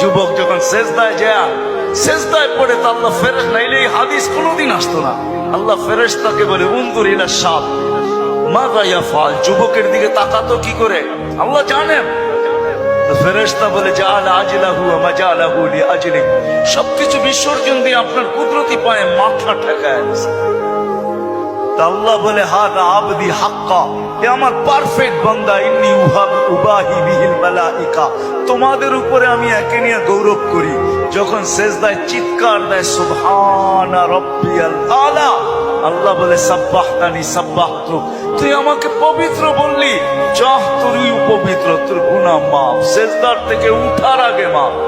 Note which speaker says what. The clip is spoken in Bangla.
Speaker 1: যুবক যখন শেষদায় যায় শেষদায় পড়ে তো আল্লাহ ফেরেস নাইলে এই হাদিস কোনোদিন আসতো না। আল্লাহ ফেরেস তাকে বলে উন্দুর ইলা সাপ মা গাইয়া ফাল যুবকের দিকে তাকাতো কি করে? আল্লাহ জানেন ফেরেস্তা বলে জাল আজিলাহু মাজালাহু লি আজলি সবকিছু বিসর্জন দিয়ে আপনার কুদরতি পায়ে মাথা ঠেকায়। তা আল্লাহ বলে, হাদা আবদি হাক্কা। এ আমার পারফেক্ট বান্দা, ইন্নি উহাব, উবাহি বিহিল মালাইকা। তোমাদের উপরে আমি একে নিয়ে গৌরব করি। যখন সেজদায় চিৎকার দেয়, সুবহানা রাব্বিয়াল আলা। আল্লাহ বলে, সাব্বাহতানি সাব্বাহতু তুই আমাকে পবিত্র বললি। চাহ তুই পবিত্র তোর গুনাহ মাফ। সেজদার থেকে উঠার আগে মাফ।